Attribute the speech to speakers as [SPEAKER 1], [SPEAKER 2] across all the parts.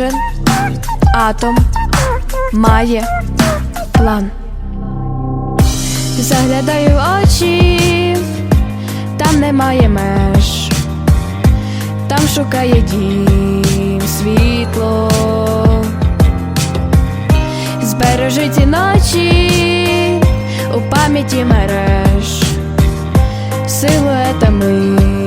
[SPEAKER 1] Кожен атом має план. Заглядаю в очі, там немає меж, там шукає дім світло. Збережи ці ночі у пам'яті мереж силуетами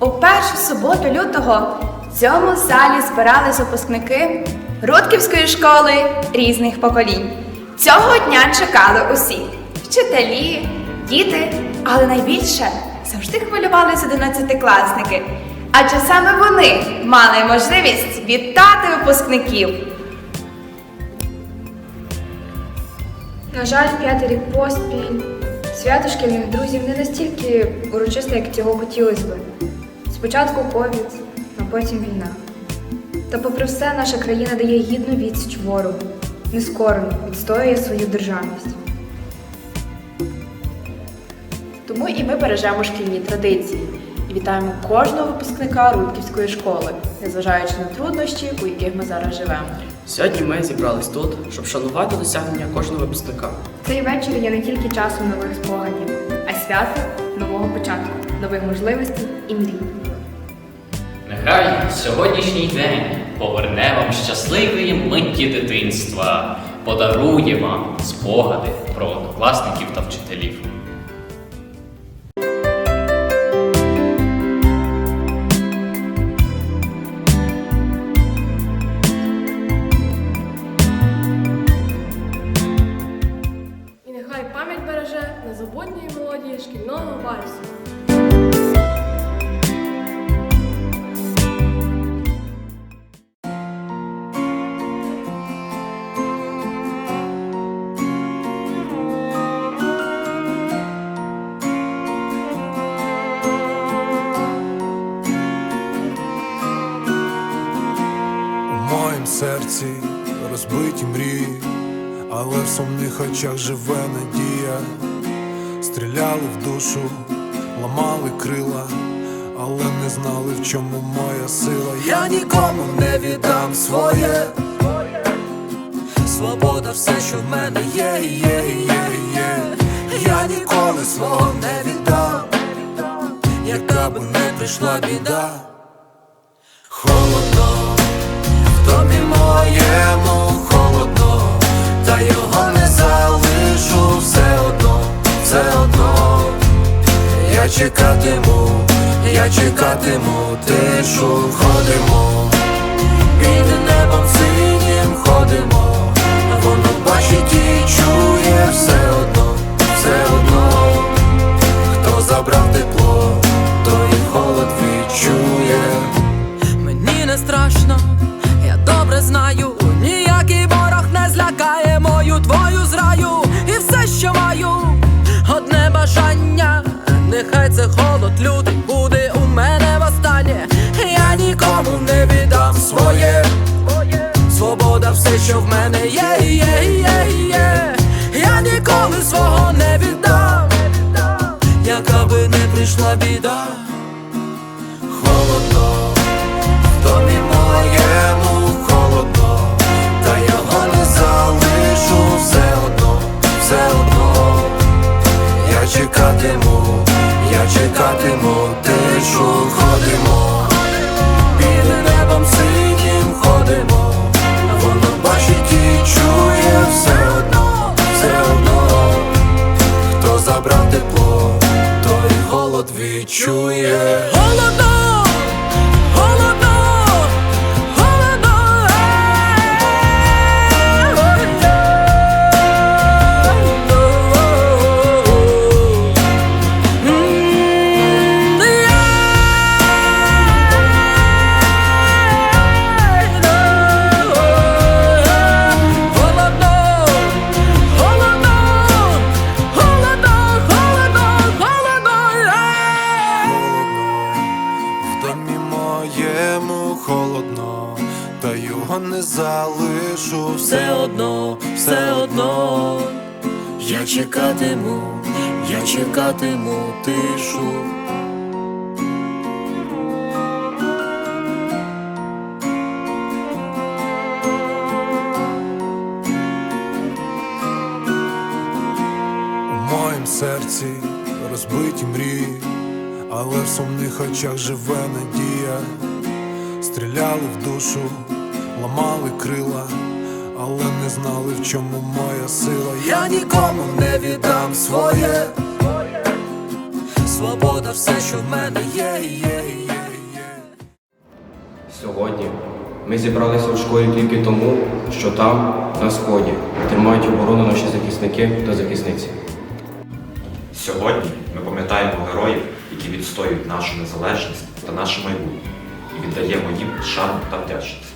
[SPEAKER 2] у першу суботу лютого в цьому залі збирались випускники Рудківської школи різних поколінь. Цього дня чекали усі вчителі, діти, але найбільше завжди хвилювались одинадцятикласники. Адже саме вони мали можливість вітати випускників.
[SPEAKER 3] На жаль, п'ятий рік поспіль. Свято шкільних друзів не настільки урочисте, як цього хотілося би. Спочатку ковід, а потім війна. Та попри все, наша країна дає гідну відсіч ворогу, нескорено відстоює свою державність.
[SPEAKER 4] Тому і ми бережемо шкільні традиції і вітаємо кожного випускника Рудківської школи, незважаючи на труднощі, у яких ми зараз живемо.
[SPEAKER 5] Сьогодні ми зібрались тут, щоб шанувати досягнення кожного випускника.
[SPEAKER 3] Цей вечір є не тільки часом нових спогадів, а й свято нового початку, нових можливостей і мрій.
[SPEAKER 6] Нехай сьогоднішній день поверне вам щасливі митті дитинства, подарує вам спогади про однокласників та вчителів.
[SPEAKER 7] В сумних очах живе надія. Стріляли в душу, ламали крила, але не знали, в чому моя сила. Я нікому не віддам своє. Свобода все, що в мене є, є, є, є. Я ніколи свого не віддам, яка би не прийшла біда. Холодно, в домі моєму все одно. Я чекатиму, я чекатиму, тишу ходимо, під небом синім ходимо, воно бачить і чує
[SPEAKER 8] прийшла біда.
[SPEAKER 7] czuję. Я чекатиму тишу. У моїм серці розбиті мрії, але в сумних очах живе надія. Стріляли в душу, ламали крила, але не знали, в чому моя сила. Я нікому не віддам своє. Свобода все, що в мене є, є, є, є.
[SPEAKER 9] Сьогодні ми зібралися у школі тільки тому, що там, на сході, тримають оборону наші захисники та захисниці.
[SPEAKER 10] Сьогодні ми пам'ятаємо героїв, які відстоюють нашу незалежність та наше майбутнє, і віддаємо їм шану та вдячність.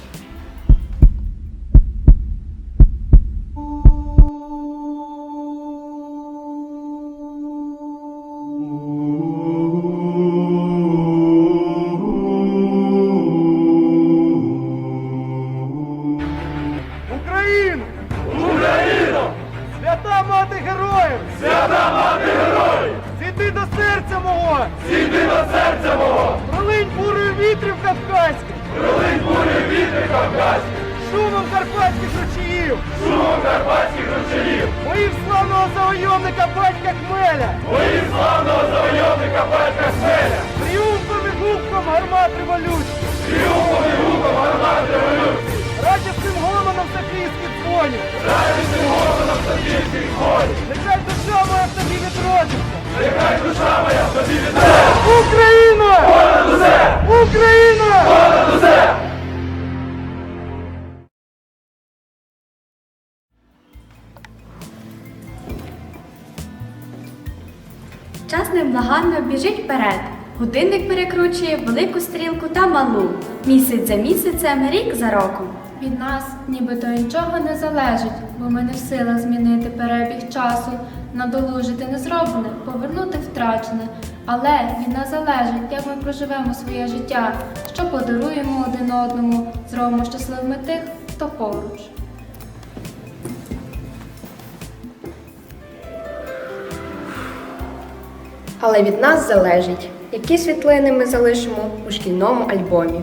[SPEAKER 11] Софійських дзвонів! Радісним гомоном Софійських! Нехай душа моя в тобі відродиться! Нехай душа моя в тобі відродиться! Україна! Понад усе! Україна! Понад усе!
[SPEAKER 1] Час невблаганно біжить вперед. Годинник перекручує велику стрілку та малу. Місяць за місяцем, рік за роком.
[SPEAKER 12] Від нас нібито нічого не залежить, бо ми не в силах змінити перебіг часу, надолужити незроблене, повернути втрачене. Але від нас залежить, як ми проживемо своє життя, що подаруємо один одному, зробимо щасливими тих, хто поруч.
[SPEAKER 4] Але від нас залежить,
[SPEAKER 3] які світлини ми залишимо у шкільному альбомі.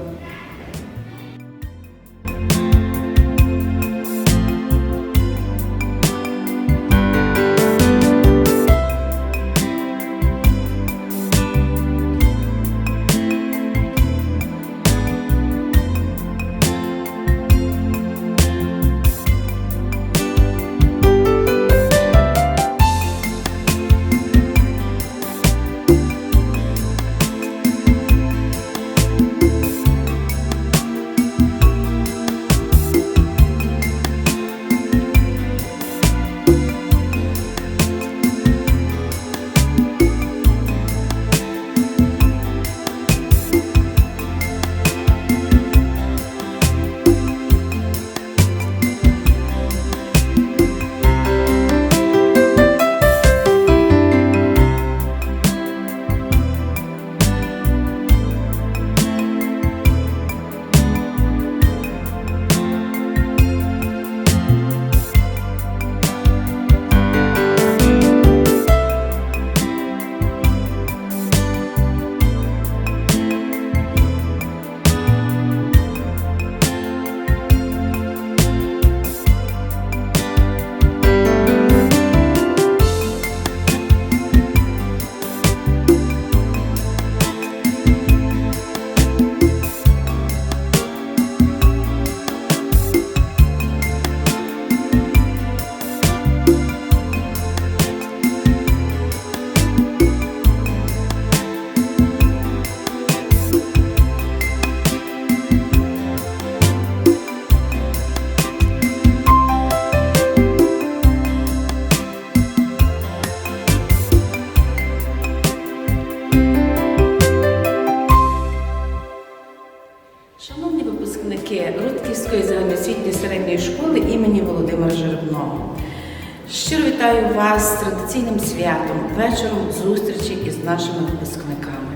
[SPEAKER 13] Вечором зустрічі із нашими випускниками.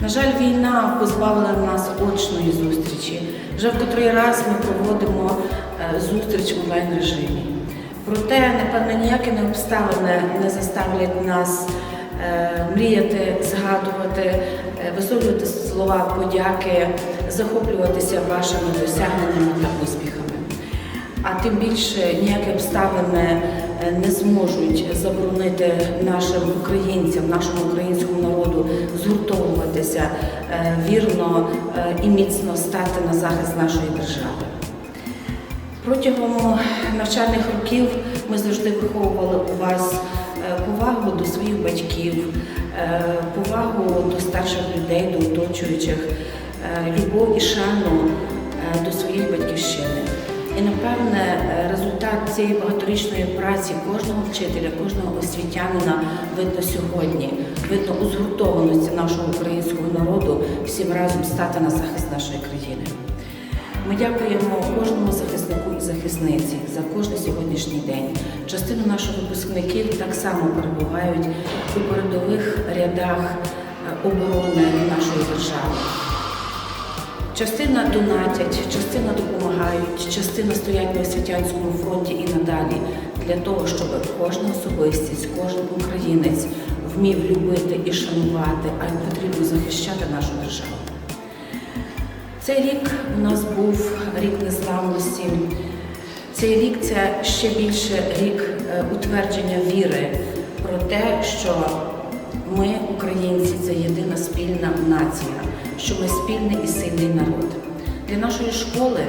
[SPEAKER 13] На жаль, війна позбавила нас очної зустрічі. Вже в котрий раз ми проводимо е, зустріч в онлайн режимі. Проте, напевно, ніякі не обставини не заставлять нас е, мріяти, згадувати, е, висловлювати слова подяки, захоплюватися вашими досягненнями та успіхами. А тим більше ніякі обставини не зможуть заборонити нашим українцям, нашому українському народу згуртовуватися е, вірно е, і міцно стати на захист нашої держави. Протягом навчальних років ми завжди виховували у вас е, повагу до своїх батьків, повагу до старших людей, до оточуючих, любов і шану до своєї батьківщини. І напевне результат цієї багаторічної праці кожного вчителя, кожного освітянина видно сьогодні, видно у згуртованості нашого українського народу всім разом стати на захист нашої країни. Ми дякуємо кожному захиснику і захисниці за кожний сьогоднішній день. Частина наших випускників так само перебувають у передових рядах е, оборони нашої держави. Частина донатять, частина допомагають, частина стоять на освітянському фронті і надалі для того, щоб кожна особистість, кожен українець вмів любити і шанувати, а й потрібно захищати нашу державу. Цей рік у нас був рік незламності. Цей рік це ще більше рік е, утвердження віри про те, що ми, українці, це єдина спільна нація, що ми спільний і сильний народ. Для нашої школи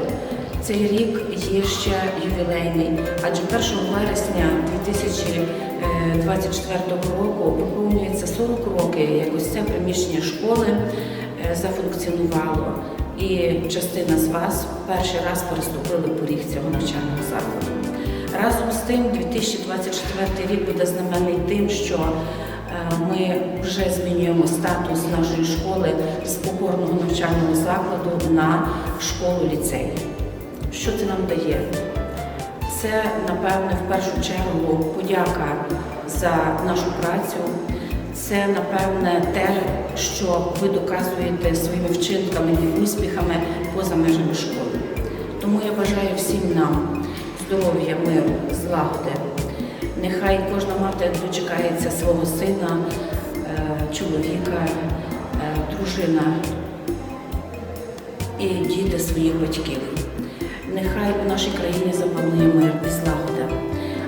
[SPEAKER 13] цей рік є ще ювілейний, адже 1 вересня 2024 року виповнюється 40 років, як ось це приміщення школи е, зафункціонувало. І частина з вас перший раз переступили поріг цього навчального закладу. Разом з тим, 2024 рік буде знаменний тим, що е, ми вже змінюємо статус нашої школи з опорного навчального закладу на школу ліцей. Що це нам дає? Це, напевне, в першу чергу подяка за нашу працю. Це, напевне, те, що ви доказуєте своїми вчинками і успіхами поза межами школи. Тому я бажаю всім нам здоров'я, миру, злагоди. Нехай кожна мати дочекається свого сина, е, чоловіка, дружина і діти своїх батьків. Нехай у нашій країні запанує мир і злагода.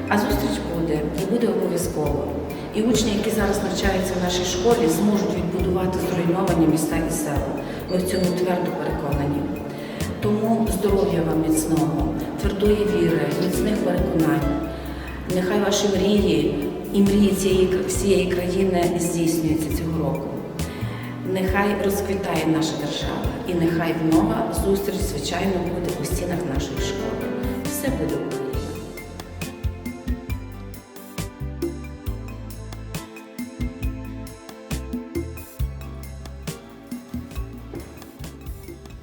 [SPEAKER 13] А зустріч буде і буде обов'язково. І учні, які зараз навчаються в нашій школі, зможуть відбудувати зруйновані міста і села. Ми в цьому твердо переконані. Тому здоров'я вам міцного, твердої віри, міцних переконань. Нехай ваші мрії і мрії цієї всієї країни здійснюються цього року. Нехай розквітає наша держава, і нехай нова зустріч, звичайно, буде у стінах нашої школи. Все буде Україна.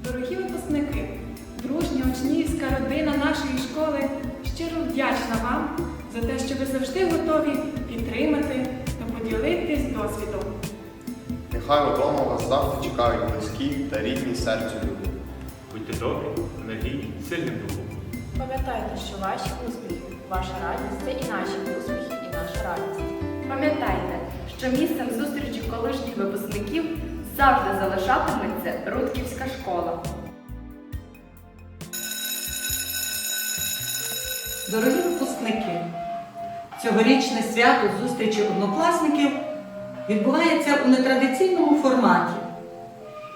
[SPEAKER 14] Дорогі випускники, дружня учнівська родина нашої школи щиро вдячна вам за те, що ви завжди готові підтримати та поділитись досвідом.
[SPEAKER 15] Нехай вдома вас завжди чекають близькі та рідні серцю люди.
[SPEAKER 16] Будьте добрі, надійні, сильним духом.
[SPEAKER 17] Пам'ятайте, що ваші успіхи, ваша радість це і наші успіхи, і наша радість.
[SPEAKER 1] Пам'ятайте, що місцем зустрічі колишніх випускників завжди залишатиметься Рудківська школа.
[SPEAKER 18] Дорогі випускники, цьогорічне свято зустрічі однокласників відбувається у нетрадиційному форматі.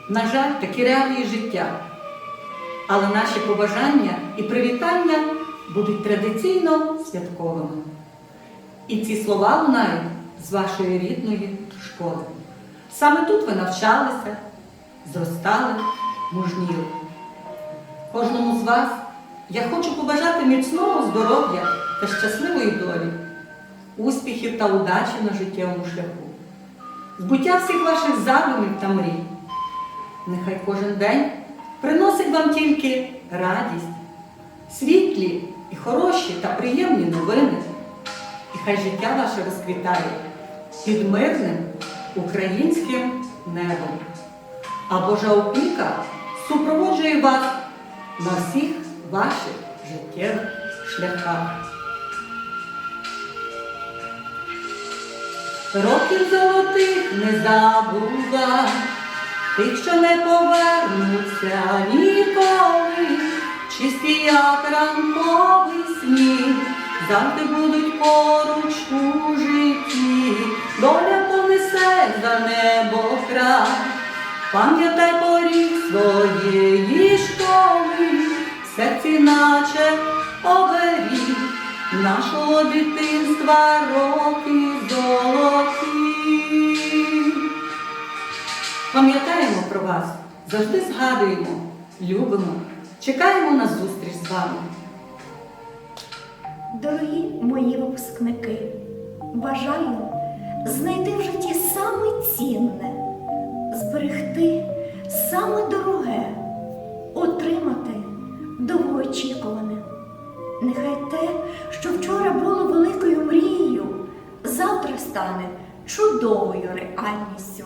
[SPEAKER 18] На жаль, такі реалії життя. Але наші побажання і привітання будуть традиційно святковими. І ці слова лунають з вашої рідної школи. Саме тут ви навчалися, зростали, мужніли. Кожному з вас я хочу побажати міцного здоров'я та щасливої долі, успіхів та удачі на життєвому шляху, збуття всіх ваших задумів та мрій. Нехай кожен день приносить вам тільки радість, світлі і хороші та приємні новини. І хай життя ваше розквітає під мирним українським небом. А Божа опіка супроводжує вас на всіх ваших життєвих шляхах. Років золотих не забувай, тих, що не повернуться ніколи, чисті, як ранковий сніг, завжди будуть поруч у житті, доля понесе за небо край. Пам'ятай поріг своєї школи, серці наче оберіг нашого дитинства роки Пам'ятаємо про вас, завжди згадуємо, любимо, чекаємо на зустріч з вами.
[SPEAKER 19] Дорогі мої випускники, бажаю знайти в житті саме цінне, зберегти саме дороге, отримати довгоочікуване. Нехай те, що вчора було великою мрією, завтра стане чудовою реальністю.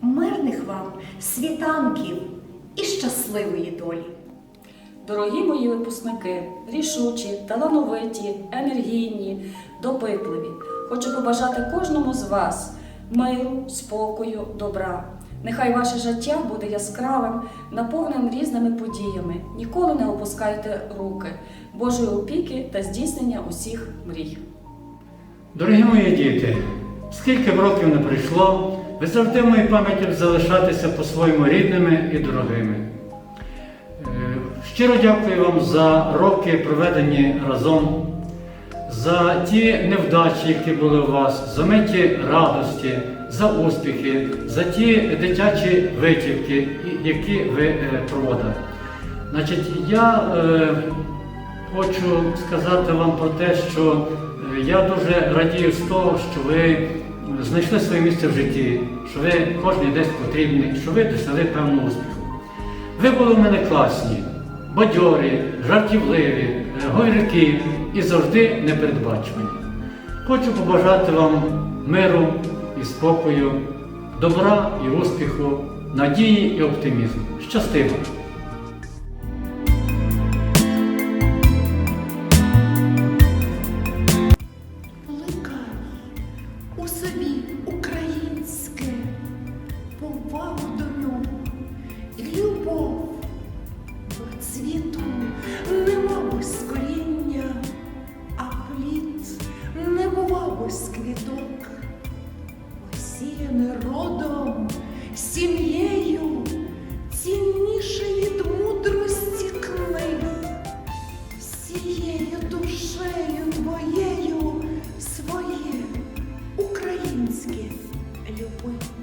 [SPEAKER 19] Мирних вам світанків і щасливої долі!
[SPEAKER 20] Дорогі мої випускники, рішучі, талановиті, енергійні, допитливі. Хочу побажати кожному з вас миру, спокою, добра. Нехай ваше життя буде яскравим, наповненим різними подіями. Ніколи не опускайте руки, Божої опіки та здійснення усіх мрій.
[SPEAKER 21] Дорогі мої діти, скільки б років не прийшло, ви завжди в моїй пам'яті залишатися по-своєму рідними і дорогими. Е, Щиро дякую вам за роки, проведені разом, за ті невдачі, які були у вас, за миті радості, за успіхи, за ті дитячі витівки, які ви е, проводили. Значить, я е, хочу сказати вам про те, що я дуже радію з того, що ви знайшли своє місце в житті, що ви кожен десь потрібні, що ви досягли певного успіху. Ви були в мене класні, бадьорі, жартівливі, е, гойрики і завжди непередбачувані. Хочу побажати вам миру і спокою, добра і успіху, надії і оптимізму. Щастиво!
[SPEAKER 22] away.